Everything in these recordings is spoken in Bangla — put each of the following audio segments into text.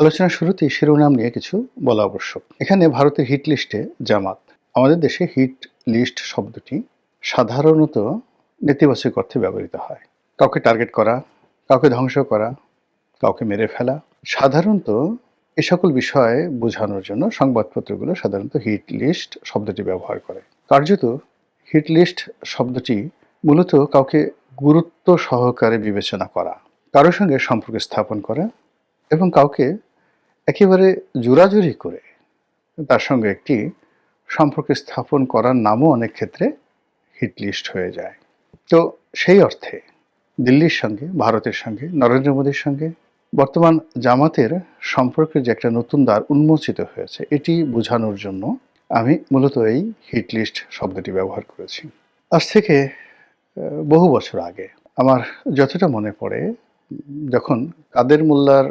আলোচনার শুরুতেই শিরোনাম নিয়ে কিছু বলা আবশ্যক। এখানে ভারতের হিট লিস্টে জামাত। আমাদের দেশে হিট লিস্ট শব্দটি সাধারণত নেতিবাচক অর্থে ব্যবহৃত হয়। কাউকে টার্গেট করা, কাউকে ধ্বংস করা, কাউকে মেরে ফেলা। সাধারণত এ সকল বিষয়ে বোঝানোর জন্য সংবাদপত্রগুলো সাধারণত হিট লিস্ট শব্দটি ব্যবহার করে। কার্যত হিট লিস্ট শব্দটি মূলত কাউকে গুরুত্ব সহকারে বিবেচনা করা কারোর সঙ্গে সম্পর্ক স্থাপন করা এবং কাউকে একেবারে জোরাজুরি করে তার সঙ্গে একটি সম্পর্ক স্থাপন করার নামও অনেক ক্ষেত্রে হিটলিস্ট হয়ে যায়। তো সেই অর্থে দিল্লির সঙ্গে, ভারতের সঙ্গে, নরেন্দ্র মোদীর সঙ্গে বর্তমান জামাতের সম্পর্কের যে একটা নতুন দ্বার উন্মোচিত হয়েছে, এটি বোঝানোর জন্য আমি মূলত এই হিটলিস্ট শব্দটি ব্যবহার করেছি। আজ থেকে বহু বছর আগে আমার যতটা মনে পড়ে যখন কাদের মোল্লার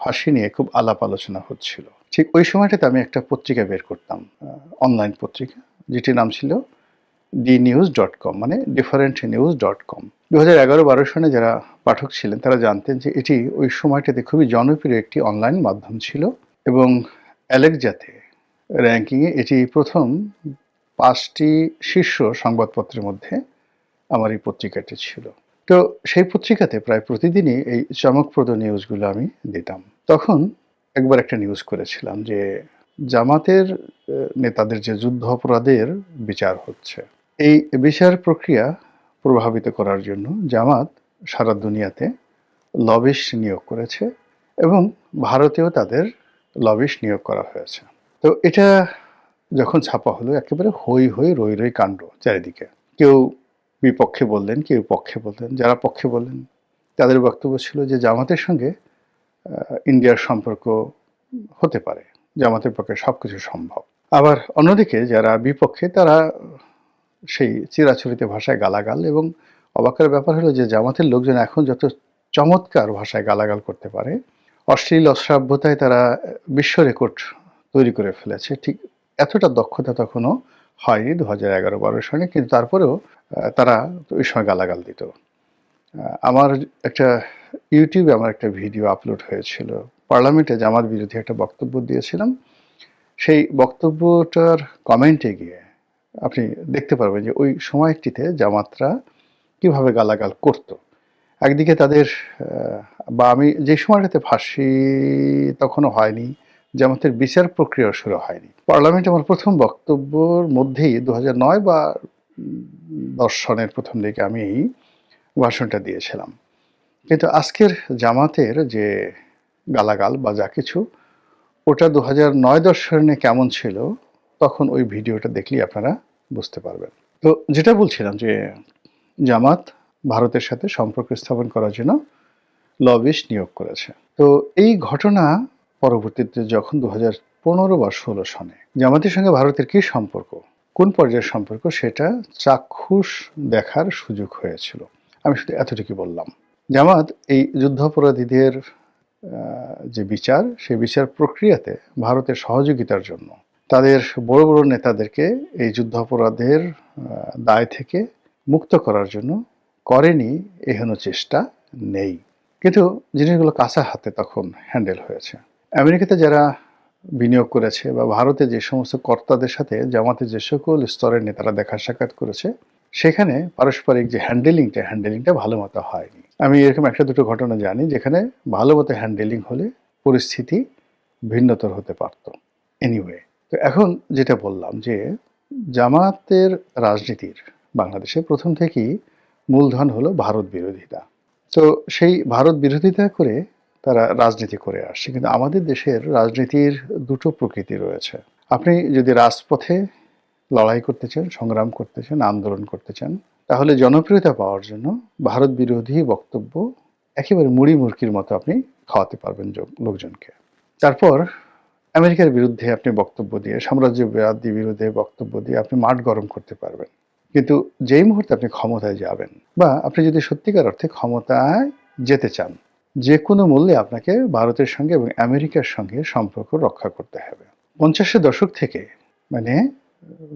ফাঁসি নিয়ে খুব আলাপ আলোচনা হচ্ছিল, ঠিক ওই সময়টাতে আমি একটা পত্রিকা বের করতাম অনলাইন পত্রিকা, যেটির নাম ছিল ডি নিউজ ডট কম মানে ডিফারেন্ট নিউজ ডট কম দু হাজার এগারো বারো সনে যারা পাঠক ছিলেন, তারা জানতেন যে এটি ওই সময়টাতে খুবই জনপ্রিয় একটি অনলাইন মাধ্যম ছিল এবং অ্যালেকজাতে র্যাঙ্কিংয়ে এটি প্রথম পাঁচটি শীর্ষ সংবাদপত্রের মধ্যে আমার এই পত্রিকাটি ছিল। তো সেই পত্রিকাতে প্রায় প্রতিদিনই এই চমকপ্রদ নিউজগুলো আমি দিতাম। তখন একবার একটা নিউজ করেছিলাম যে জামাতের নেতাদের যে যুদ্ধ অপরাধের বিচার হচ্ছে, এই বিচার প্রক্রিয়া প্রভাবিত করার জন্য জামাত সারা দুনিয়াতে লবিশ নিয়োগ করেছে এবং ভারতেও তাদের লবিশ নিয়োগ করা হয়েছে। তো এটা যখন ছাপা হলো, একেবারে হই হই রই রই কাণ্ড চারিদিকে। কেউ বিপক্ষে বললেন কেউ পক্ষে বললেন, যারা পক্ষে বললেন, তাদের বক্তব্য ছিল যে জামাতের সঙ্গে ইন্ডিয়ার সম্পর্ক হতে পারে, জামাতের পক্ষে সব কিছু সম্ভব। আবার অন্যদিকে যারা বিপক্ষে, তারা সেই চিরাচরিত ভাষায় গালাগাল এবং অবাকের ব্যাপার হলো যে জামাতের লোকজন এখন যত চমৎকার ভাষায় গালাগাল করতে পারে, অশ্লীল, অশ্রাব্যতায় তারা বিশ্ব রেকর্ড তৈরি করে ফেলেছে, ঠিক এতটা দক্ষতা তখনও হয়নি দু হাজার এগারো বারো সনে কিন্তু তারপরেও তারা ওই সময় গালাগাল দিত। আমার একটা ইউটিউবে আমার একটা ভিডিও আপলোড হয়েছিল। পার্লামেন্টে জামাত বিরোধী একটা বক্তব্য দিয়েছিলাম। সেই বক্তব্যটার কমেন্টে গিয়ে আপনি দেখতে পারবেন যে ওই সময়টিতে জামাতরা কীভাবে গালাগাল করতো। একদিকে তাদের বা আমি যে সময়টাতে ফাঁসি তখনও হয়নি জামাতের বিচার প্রক্রিয়া শুরু হয়নি। পার্লামেন্টে আমার প্রথম বক্তব্যর মধ্যেই দু নয় বা দশ সনের প্রথম দিকে আমি ভাষণটা দিয়েছিলাম। কিন্তু আজকের জামাতের যে গালাগাল বা যা কিছু, ওটা দু হাজার নয় দশ সনে কেমন ছিল, তখন ওই ভিডিওটা দেখলেই আপনারা বুঝতে পারবেন। তো যেটা বলছিলাম যে, জামাত ভারতের সাথে সম্পর্ক স্থাপন করার জন্য লবিশ নিয়োগ করেছে। তো এই ঘটনা পরবর্তীতে যখন দু হাজার পনেরো বা ষোলো সনে জামাতের সঙ্গে ভারতের কি সম্পর্ক, কোন পর্যায়ের সম্পর্ক, সেটা চাক্ষুষ দেখার সুযোগ হয়েছিল। আমি শুধু এতটুকু বললাম। জামাত এই যুদ্ধাপরাধীদের যে বিচার, সেই বিচার প্রক্রিয়াতে ভারতের সহযোগিতার জন্য তাদের বড় বড় নেতাদেরকে এই যুদ্ধাপরাধের দায় থেকে মুক্ত করার জন্য করেনি, এহেন চেষ্টা নেই। কিন্তু জিনিসগুলো কাঁচা হাতে তখন হ্যান্ডেল হয়েছে। আমেরিকাতে যারা বিনিয়োগ করেছে বা ভারতে যে সমস্ত কর্তাদের সাথে, জামাতে যে সকল স্তরের নেতারা দেখা সাক্ষাৎ করেছে, সেখানে পারস্পরিক যে হ্যান্ডেলিংটা হ্যান্ডেলিংটা ভালো মতো হয়নি। আমি এরকম একটা দুটো ঘটনা জানি, যেখানে ভালো মতো হ্যান্ডেলিং হলে পরিস্থিতি ভিন্নতর হতে পারত। এনিওয়ে তো এখন যেটা বললাম যে, জামাতের রাজনীতির বাংলাদেশে প্রথম থেকেই মূলধন হলো ভারত বিরোধিতা। তো সেই ভারত বিরোধিতা করে তারা রাজনীতি করে আসছে। কিন্তু আমাদের দেশের রাজনীতির দুটো প্রকৃতি রয়েছে। আপনি যদি রাজপথে লড়াই করতে চান, সংগ্রাম করতে চান, আন্দোলন করতে চান, তাহলে জনপ্রিয়তা পাওয়ার জন্য ভারত বিরোধী বক্তব্য একেবারে মুড়ি মুরকির মতো আপনি খাওয়াতে পারবেন লোকজনকে। তারপর আমেরিকার বিরুদ্ধে আপনি বক্তব্য দিয়ে, সাম্রাজ্যবাদী বিরুদ্ধে বক্তব্য দিয়ে আপনি মাঠ গরম করতে পারবেন। কিন্তু যেই মুহূর্তে আপনি ক্ষমতায় যাবেন বা আপনি যদি সত্যিকার অর্থে ক্ষমতায় যেতে চান যে কোনো মূল্যে আপনাকে ভারতের সঙ্গে এবং আমেরিকার সঙ্গে সম্পর্ক রক্ষা করতে হবে। পঞ্চাশের দশক থেকে মানে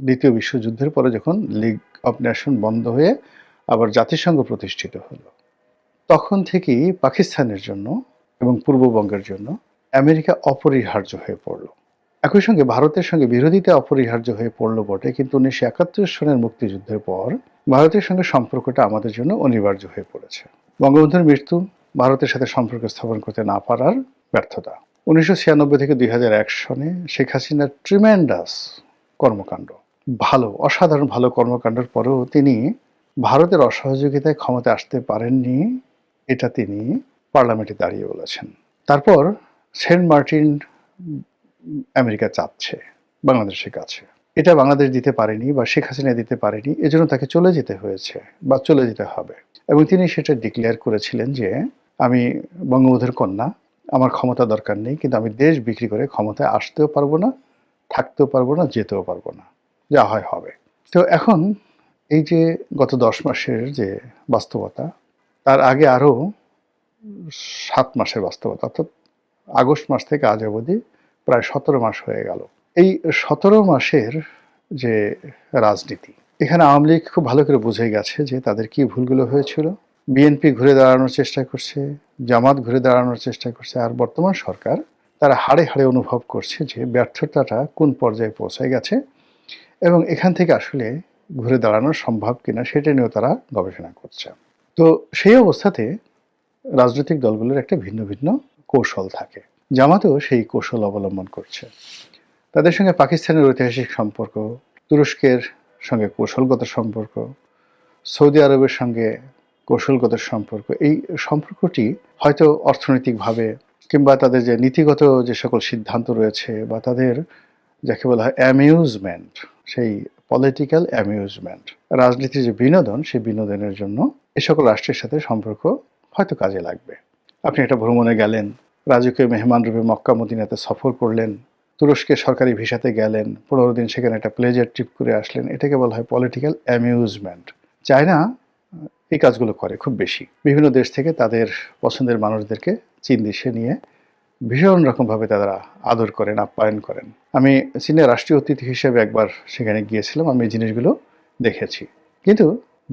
দ্বিতীয় বিশ্বযুদ্ধের পরে যখন লিগ অফ নেশন বন্ধ হয়ে আবার জাতিসংঘ প্রতিষ্ঠিত হলো, তখন থেকেই পাকিস্তানের জন্য এবং পূর্ববঙ্গের জন্য আমেরিকা অপরিহার্য হয়ে পড়ল। একই সঙ্গে ভারতের সঙ্গে বিরোধিতা অপরিহার্য হয়ে পড়ল বটে, কিন্তু উনিশশো একাত্তর সনের মুক্তিযুদ্ধের পর ভারতের সঙ্গে সম্পর্কটা আমাদের জন্য অনিবার্য হয়ে পড়েছে। বঙ্গবন্ধুর মৃত্যু ভারতের সাথে সম্পর্ক স্থাপন করতে না পারার ব্যর্থতা। উনিশশো ছিয়ানব্বই থেকে দুই সনে শেখ হাসিনার ট্রিমেন্ডাস কর্মকাণ্ড, ভালো, অসাধারণ ভালো কর্মকাণ্ডের পরেও তিনি ভারতের অসহযোগিতায় ক্ষমতা আসতে পারেননি, এটা তিনি পার্লামেন্টে দাঁড়িয়ে বলেছেন। তারপর সেন্ট মার্টিন আমেরিকা চাচ্ছে, বাংলাদেশের কাছে। এটা বাংলাদেশ দিতে পারেনি বা শেখ হাসিনা দিতে পারেনি, এজন্য তাকে চলে যেতে হয়েছে বা চলে যেতে হবে। এবং তিনি সেটা ডিক্লেয়ার করেছিলেন যে আমি বঙ্গবন্ধুর কন্যা, আমার ক্ষমতা দরকার নেই, কিন্তু আমি দেশ বিক্রি করে ক্ষমতায় আসতেও পারব না, থাকতেও পারব না, যেতেও পারব না। যা হয় হবে। তো এখন এই যে গত দশ মাসের যে বাস্তবতা, তার আগে আরও সাত মাসের বাস্তবতা, অর্থাৎ আগস্ট মাস থেকে আজ অবধি প্রায় সতেরো মাস হয়ে গেল। এই সতেরো মাসের যে রাজনীতি, এখানে আওয়ামী লীগ খুব ভালো করে বুঝে গেছে যে তাদের কি ভুলগুলো হয়েছিল। বিএনপি ঘুরে দাঁড়ানোর চেষ্টা করছে, জামাত ঘুরে দাঁড়ানোর চেষ্টা করছে, আর বর্তমান সরকার তারা হাড়ে হাড়ে অনুভব করছে যে ব্যর্থতাটা কোন পর্যায়ে পৌঁছে গেছে এবং এখান থেকে আসলে ঘুরে দাঁড়ানো সম্ভব কিনা সেটা নিয়েও তারা গবেষণা করছে। তো সেই অবস্থাতে রাজনৈতিক দলগুলোর একটা ভিন্ন ভিন্ন কৌশল থাকে। জামাতেও সেই কৌশল অবলম্বন করছে। তাদের সঙ্গে পাকিস্তানের ঐতিহাসিক সম্পর্ক, তুরস্কের সঙ্গে কৌশলগত সম্পর্ক, সৌদি আরবের সঙ্গে কৌশলগত সম্পর্ক, এই সম্পর্কটি হয়তো অর্থনৈতিকভাবে কিংবা তাদের যে নীতিগত যে সকল সিদ্ধান্ত রয়েছে বা তাদের যাকে বলা হয় অ্যামিউজমেন্ট, সেই পলিটিক্যাল অ্যামিউজমেন্ট, রাজনীতির যে বিনোদন, সেই বিনোদনের জন্য এ সকল রাষ্ট্রের সাথে সম্পর্ক হয়তো কাজে লাগবে। আপনি একটা ভ্রমণে গেলেন, রাজকীয় মেহমান রূপে মক্কা মদিনাতে সফর করলেন তুরস্কের সরকারি ভিসাতে গেলেন, পনেরো দিন সেখানে একটা প্লেজার ট্রিপ করে আসলেন, এটাকে বলা হয় পলিটিক্যাল অ্যামিউজমেন্ট। চায়না এই কাজগুলো করে খুব বেশি। বিভিন্ন দেশ থেকে তাদের পছন্দের মানুষদেরকে চীন দেশে নিয়ে ভীষণ রকমভাবে তারা আদর করেন, আপ্যায়ন করেন। আমি চীনের রাষ্ট্রীয় অতিথি হিসেবে একবার সেখানে গিয়েছিলাম, আমি এই জিনিসগুলো দেখেছি। কিন্তু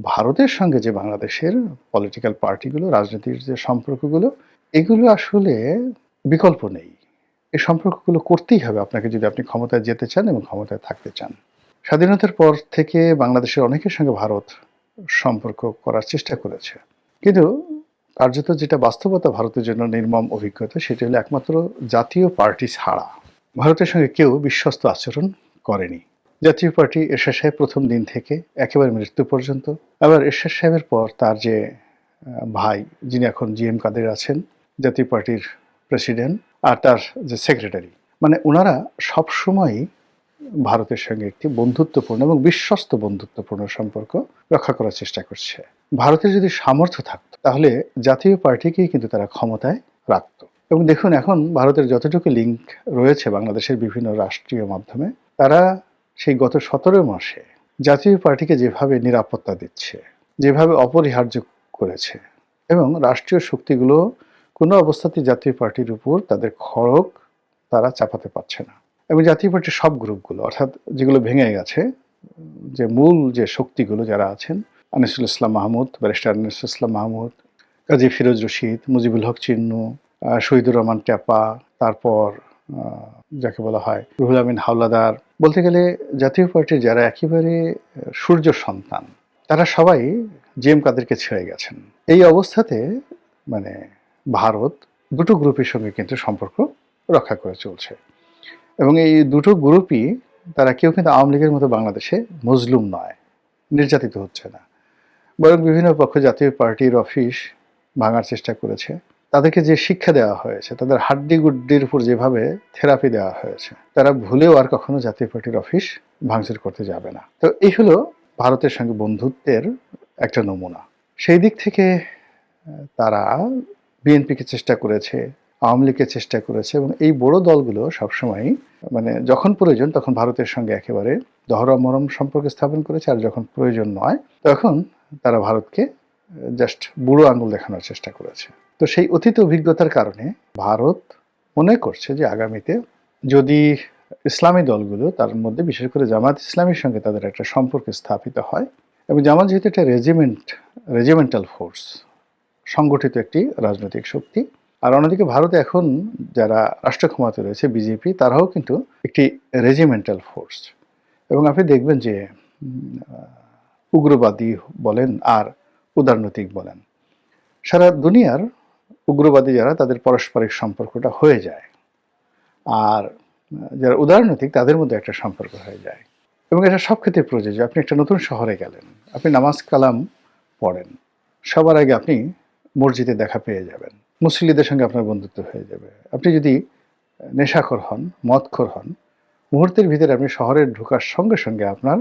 ভারতের সঙ্গে যে বাংলাদেশের পলিটিক্যাল পার্টিগুলো রাজনীতির যে সম্পর্কগুলো, এগুলো আসলে বিকল্প নেই। এই সম্পর্কগুলো করতেই হবে আপনাকে যদি আপনি ক্ষমতায় যেতে চান এবং ক্ষমতায় থাকতে চান। স্বাধীনতার পর থেকে বাংলাদেশের অনেকের সঙ্গে ভারত সম্পর্ক করার চেষ্টা করেছে। কিন্তু কার্যত যেটা বাস্তবতা ভারতের জন্য নির্মম অভিজ্ঞতা, সেটি হলো একমাত্র জাতীয় পার্টি ছাড়া ভারতের সঙ্গে কেউ বিশ্বস্ত আচরণ করেনি। জাতীয় পার্টি এরশাদ সাহেব প্রথম দিন থেকে একেবারে মৃত্যু পর্যন্ত। আবার এরশাদ সাহেবের পর তার যে ভাই, যিনি এখন জি এম কাদের আছেন, জাতীয় পার্টির প্রেসিডেন্ট, আর তার যে সেক্রেটারি মানে ওনারা সবসময়ই ভারতের সঙ্গে একটি বন্ধুত্বপূর্ণ এবং বিশ্বস্ত বন্ধুত্বপূর্ণ সম্পর্ক রক্ষা করার চেষ্টা করছে। ভারতের যদি সামর্থ্য থাকতো, তাহলে জাতীয় পার্টিকেই কিন্তু তারা ক্ষমতায় রাখত। এবং দেখুন, এখন ভারতের যতটুকু লিঙ্ক রয়েছে বাংলাদেশের বিভিন্ন রাষ্ট্রীয় মাধ্যমে, তারা সেই গত সতেরো মাসে জাতীয় পার্টিকে যেভাবে নিরাপত্তা দিচ্ছে, যেভাবে অপরিহার্য করেছে এবং রাষ্ট্রীয় শক্তিগুলো কোনো অবস্থাতেই জাতীয় পার্টির উপর তাদের খড়গ তারা চাপাতে পারছে না। এবং জাতীয় পার্টির সব গ্রুপগুলো, অর্থাৎ যেগুলো ভেঙে গেছে, যে মূল যে শক্তিগুলো যারা আছেন, আনিসুল ইসলাম মাহমুদ, ব্যারিস্টার আনিসুল ইসলাম মাহমুদ, কাজী ফিরোজ রশিদ, মুজিবুল হক চিন্নু শহীদুর রহমান ট্যাপা, তারপর যাকে বলা হয় রুহুল আমিন হাওলাদার। বলতে গেলে জাতীয় পার্টির যারা একেবারে সূর্য সন্তান, তারা সবাই জেম কাদেরকে ছেড়ে গেছেন। এই অবস্থাতে মানে ভারত দুটো গ্রুপের সঙ্গে কিন্তু সম্পর্ক রক্ষা করে চলছে। এবং এই দুটো গ্রুপই তারা কেউ কিন্তু আওয়ামী লীগের মতো বাংলাদেশে মজলুম নয়, নির্যাতিত হচ্ছে না। বরং বিভিন্ন পক্ষ জাতীয় পার্টির অফিস ভাঙার চেষ্টা করেছে। তাদেরকে যে শিক্ষা দেওয়া হয়েছে, তাদের হাড্ডি গুড্ডির উপর যেভাবে থেরাপি দেওয়া হয়েছে, তারা ভুলেও আর কখনো জাতীয় পার্টির অফিস ভাঙচুর করতে যাবে না। তো এই হলো ভারতের সঙ্গে বন্ধুত্বের একটা নমুনা। সেই দিক থেকে তারা বিএনপিকে চেষ্টা করেছে আওয়ামী লীগের চেষ্টা করেছে এবং এই বড় দলগুলো সবসময় মানে যখন প্রয়োজন তখন ভারতের সঙ্গে একেবারে দহরা মরম সম্পর্ক স্থাপন করেছে আর যখন প্রয়োজন নয় তখন তারা ভারতকে জাস্ট বুড়ো আঙুল দেখানোর চেষ্টা করেছে। তো সেই অতীত অভিজ্ঞতার কারণে ভারত মনে করছে যে আগামীতে যদি ইসলামী দলগুলো তার মধ্যে বিশেষ করে জামাত ইসলামের সঙ্গে তাদের একটা সম্পর্ক স্থাপিত হয় এবং জামাত যেহেতু একটা রেজিমেন্ট রেজিমেন্টাল ফোর্স সংগঠিত একটি রাজনৈতিক শক্তি আর অন্যদিকে ভারতে এখন যারা রাষ্ট্র ক্ষমতা রয়েছে, বিজেপি, তারাও কিন্তু একটি রেজিমেন্টাল ফোর্স এবং আপনি দেখবেন যে উগ্রবাদী বলেন আর উদারনৈতিক বলেন, সারা দুনিয়ার উগ্রবাদী যারা, তাদের পারস্পরিক সম্পর্কটা হয়ে যায়। আর, যারা উদারনৈতিক, তাদের মধ্যে একটা সম্পর্ক হয়ে যায়। এবং এটা সব ক্ষেত্রে প্রযোজ্য। আপনি একটা নতুন শহরে গেলেন, আপনি নামাজ কালাম পড়েন, সবার আগে আপনি মসজিদে দেখা পেয়ে যাবেন। মুসলিদের সঙ্গে আপনার বন্ধুত্ব হয়ে যাবে। আপনি যদি নেশাখর হন, মদখোর হন, মুহূর্তের ভিতরে আপনি শহরে ঢোকার সঙ্গে সঙ্গে আপনার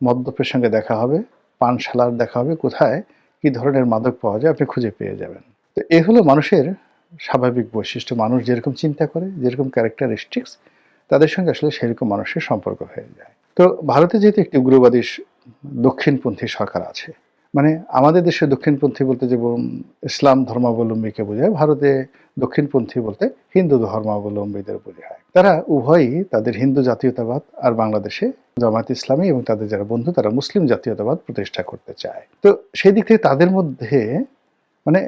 মদ্যপের সঙ্গে দেখা হবে, পানশালার দেখা হবে, কোথায় কি ধরনের মাদক পাওয়া যায় আপনি খুঁজে পেয়ে যাবেন। তো এ হলো মানুষের স্বাভাবিক বৈশিষ্ট্য। মানুষ যেরকম চিন্তা করে, যেরকম ক্যারেক্টারিস্টিক্স তাদের সঙ্গে আসলে সেরকম মানুষের সম্পর্ক হয়ে যায়। তো ভারতে যেহেতু একটি উগ্রবাদী দক্ষিণপন্থী সরকার আছে মানে আমাদের দেশে দক্ষিণপন্থী বলতে যেমন ইসলাম ধর্মাবলম্বীকে বোঝায়, ভারতে দক্ষিণপন্থী বলতে হিন্দু ধর্মাবলম্বীদের বোঝায়। তারা উভয়ই তাদের হিন্দু জাতীয়তাবাদ আর বাংলাদেশে জামাত ইসলামী এবং তাদের যারা বন্ধু, তারা মুসলিম জাতীয়তাবাদ প্রতিষ্ঠা করতে চায়। তো সেই দিক থেকে তাদের মধ্যে মানে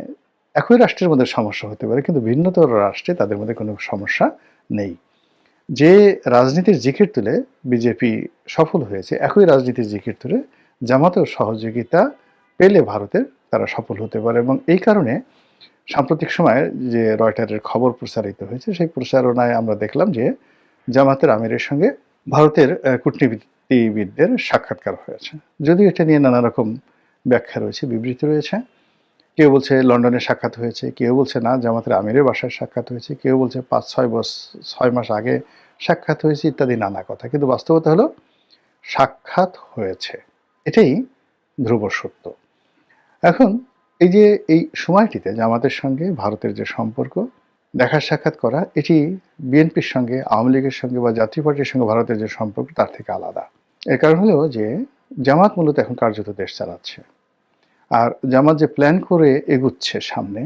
একই রাষ্ট্রের মধ্যে সমস্যা হতে পারে, কিন্তু ভিন্নতর রাষ্ট্রে তাদের মধ্যে কোনো সমস্যা নেই। যে রাজনীতির জিকির তুলে বিজেপি সফল হয়েছে, একই রাজনীতির জিকির তুলে জামাতেও সহযোগিতা পেলে ভারতের তারা সফল হতে পারে এবং এই কারণে সাম্প্রতিক সময়ে যে রয়টারের খবর প্রচারিত হয়েছে, সেই প্রচারণায় আমরা দেখলাম যে জামাতের আমিরের সঙ্গে ভারতের কূটনীতিবিদদের সাক্ষাৎকার হয়েছে। যদিও এটা নিয়ে নানা রকম ব্যাখ্যা রয়েছে, বিবৃতি রয়েছে। কেউ বলছে লন্ডনে সাক্ষাৎ হয়েছে, কেউ বলছে না, জামাতের আমিরের বাসায় সাক্ষাৎ হয়েছে, কেউ বলছে পাঁচ, ছয় বছর ছয় মাস আগে সাক্ষাৎ হয়েছে ইত্যাদি নানা কথা। কিন্তু বাস্তবতা হলো সাক্ষাৎ হয়েছে। এটাই ধ্রুব সত্য। এখন এই যে, এই সময়টিতে জামাতের সঙ্গে ভারতের যে সম্পর্ক দেখা সাক্ষাৎ করা, এটি বিএনপির সঙ্গে, আওয়ামী লীগের সঙ্গে বা জাতীয় পার্টির সঙ্গে ভারতের যে সম্পর্ক, তার থেকে আলাদা। এর কারণ হলো যে, জামাত মূলত এখন কার্যত দেশ চালাচ্ছে। আর জামাত যে প্ল্যান করে এগুচ্ছে সামনে,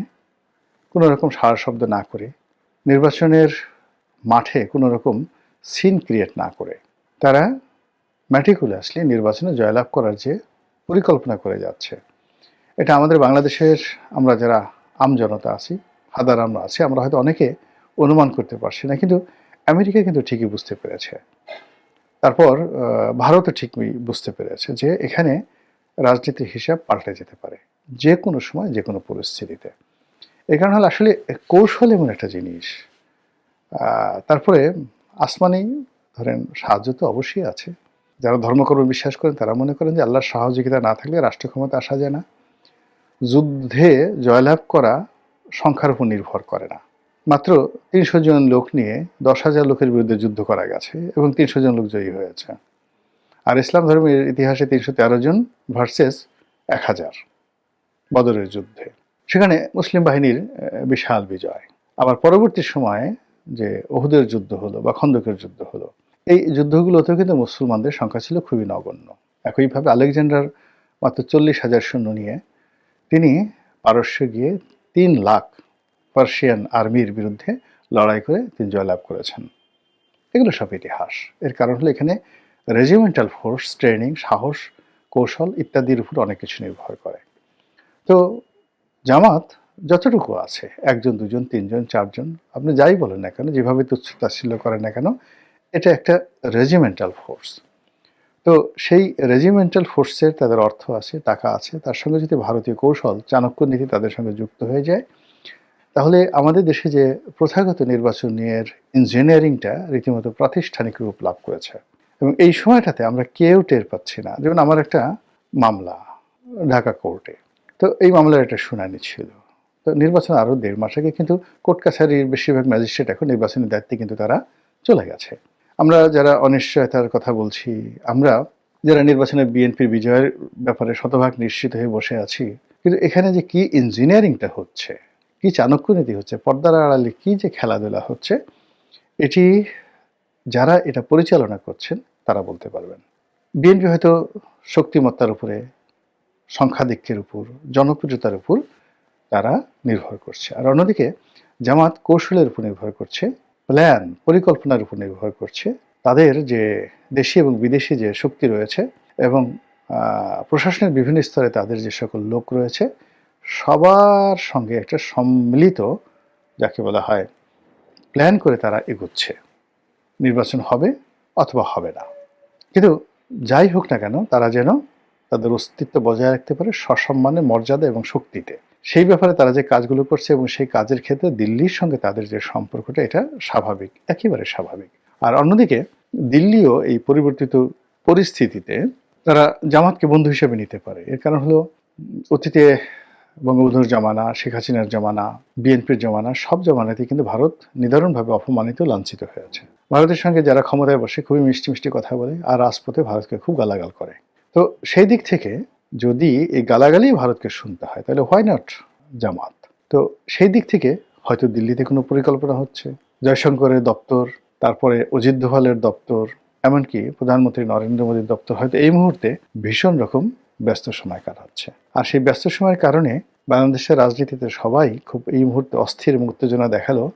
কোনো রকম সারা শব্দ না করে, নির্বাচনের মাঠে কোনো রকম সিন ক্রিয়েট না করে, তারা ম্যাটিকুলাসলি নির্বাচনে জয়লাভ করার যে পরিকল্পনা করে যাচ্ছে। এটা আমাদের বাংলাদেশের, আমরা যারা আমজনতা আছি, হাদার আমরা আছি, আমরা হয়তো অনেকে অনুমান করতে পারছি না, কিন্তু আমেরিকা কিন্তু ঠিকই বুঝতে পেরেছে। তারপর ভারতও ঠিকই বুঝতে পেরেছে যে এখানে রাজনীতির হিসাব পাল্টে যেতে পারে, যে কোনো সময়, যে কোনো পরিস্থিতিতে। এই কারণে হলো আসলে কৌশল এমন একটা জিনিস। তারপরে আসমানি, ধরেন, সাহায্য তো অবশ্যই আছে। যারা ধর্মকর্ম বিশ্বাস করেন, তারা মনে করেন যে আল্লাহর সহযোগিতা না থাকলে রাষ্ট্র ক্ষমতা আসা যায় না। যুদ্ধে জয়লাভ করা সংখ্যার উপর নির্ভর করে না। মাত্র তিনশো জন লোক নিয়ে দশ হাজার লোকের বিরুদ্ধে যুদ্ধ করা গেছে এবং তিনশো জন লোক জয়ী হয়েছে। আর ইসলাম ধর্মের ইতিহাসে তিনশো তেরো জন ভার্সেস এক হাজার বদরের যুদ্ধে। সেখানে মুসলিম বাহিনীর বিশাল বিজয়। আবার পরবর্তী সময়ে যে ওহুদের যুদ্ধ হলো বা খন্দকের যুদ্ধ হলো, এই যুদ্ধগুলোতেও কিন্তু মুসলমানদের সংখ্যা ছিল খুবই নগণ্য। একইভাবে আলেকজান্ডার মাত্র চল্লিশ হাজার সৈন্য নিয়ে তিনি পারস্য গিয়ে তিন লাখ পার্সিয়ান আর্মির বিরুদ্ধে লড়াই করে তিনি জয়লাভ করেছেন। এগুলো সব ইতিহাস। এর কারণ হলো এখানে রেজিমেন্টাল ফোর্স ট্রেনিং সাহস, কৌশল ইত্যাদির উপর অনেক কিছু নির্ভর করে। তো জামাত যতটুকু আছে, একজন, দুজন, তিনজন, চারজন, আপনি যাই বলেন না কেন, যেভাবে তুচ্ছ করেন না কেন, এটা একটা রেজিমেন্টাল ফোর্স তো সেই রেজিমেন্টাল ফোর্সের তাদের অর্থ আছে, টাকা আছে, তার সঙ্গে যদি ভারতীয় কৌশল, চাণক্য নীতি তাদের সঙ্গে যুক্ত হয়ে যায়, তাহলে আমাদের দেশে যে প্রথাগত নির্বাচনের ইঞ্জিনিয়ারিংটা রীতিমতো প্রাতিষ্ঠানিক রূপ লাভ করেছে। এবং এই সময়টাতে আমরা কেউ টের পাচ্ছি না। যেমন আমার একটা মামলা ঢাকা কোর্টে। তো এই মামলার একটা শুনানি ছিল। তো নির্বাচন আরও দেড় মাস আগে কিন্তু কোর্ট কাছারির বেশিরভাগ ম্যাজিস্ট্রেট এখন নির্বাচনের দায়িত্বে কিন্তু তারা চলে গেছে। আমরা যারা অনিশ্চয়তার কথা বলছি, আমরা যারা নির্বাচনে বিএনপির বিজয়ের ব্যাপারে শতভাগ নিশ্চিত হয়ে বসে আছি, কিন্তু এখানে যে কি ইঞ্জিনিয়ারিংটা হচ্ছে, কি চাণক্য নীতি হচ্ছে, পর্দার আড়ালে কি যে খেলাধুলা হচ্ছে, এটি যারা এটা পরিচালনা করছেন, তারা বলতে পারবেন। বিএনপি হয়তো শক্তিমত্তার উপরে সংখ্যাধিক্যের উপর, জনপ্রিয়তার উপর তারা নির্ভর করছে। আর অন্যদিকে জামাত কৌশলের উপর নির্ভর করছে প্ল্যান পরিকল্পনার উপর নির্ভর করছে। তাদের যে দেশি এবং বিদেশি যে শক্তি রয়েছে এবং প্রশাসনের বিভিন্ন স্তরে তাদের যে সকল লোক রয়েছে, সবার সঙ্গে একটা সম্মিলিত, যাকে বলা হয় প্ল্যান করে তারা এগোচ্ছে। নির্বাচন হবে অথবা হবে না। কিন্তু যাই হোক না কেন, তারা যেন তাদের অস্তিত্ব বজায় রাখতে পারে সসম্মানে, মর্যাদা এবং শক্তিতে। সেই ব্যাপারে তারা যে কাজগুলো করছে এবং সেই কাজের ক্ষেত্রে দিল্লির সঙ্গে তাদের যে সম্পর্কটা, এটা স্বাভাবিক, একেবারে স্বাভাবিক। আর অন্যদিকে, দিল্লিও এই পরিবর্তিত পরিস্থিতিতে তারা জামাতকে বন্ধু হিসেবে নিতে পারে। এর কারণ হলো, অতীতে বঙ্গবন্ধুর জমানা, শেখ হাসিনার জমানা, বিএনপির জমানা, সব জামানাতেই কিন্তু ভারত নিদারুণভাবে অপমানিত, লাঞ্ছিত হয়েছে ভারতের সঙ্গে যারা ক্ষমতায় বসে খুবই মিষ্টি মিষ্টি কথা বলে, আর রাজপথে ভারতকে খুব গালাগাল করে। তো সেই দিক থেকে যদি এই গালাগালি ভারতকে শুনতে হয়, তাহলে হোয়াই নট জামাত? তো সেই দিক থেকে হয়তো দিল্লিতে কোনো পরিকল্পনা হচ্ছে। জয়শঙ্করের দপ্তর, তারপরে অজিত দোভালের দপ্তর, এমনকি প্রধানমন্ত্রী নরেন্দ্র মোদীর দপ্তর হয়তো এই মুহূর্তে ভীষণ রকম ব্যস্ত সময় কাটাচ্ছে। আর সেই ব্যস্ত সময়ের কারণে বাংলাদেশের রাজনীতিতে সবাই খুব এই মুহূর্তে অস্থির এবং উত্তেজনা দেখাল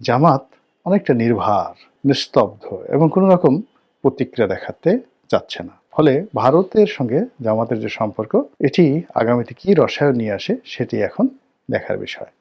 জামাত অনেকটা নির্ভার, নিস্তব্ধ এবং কোনো রকম প্রতিক্রিয়া দেখাতে চাচ্ছে না। ফলে ভারতের সঙ্গে জামাতের যে সম্পর্ক, এটি আগামীতে কি রসায়ন নিয়ে আসে, সেটি এখন দেখার বিষয়।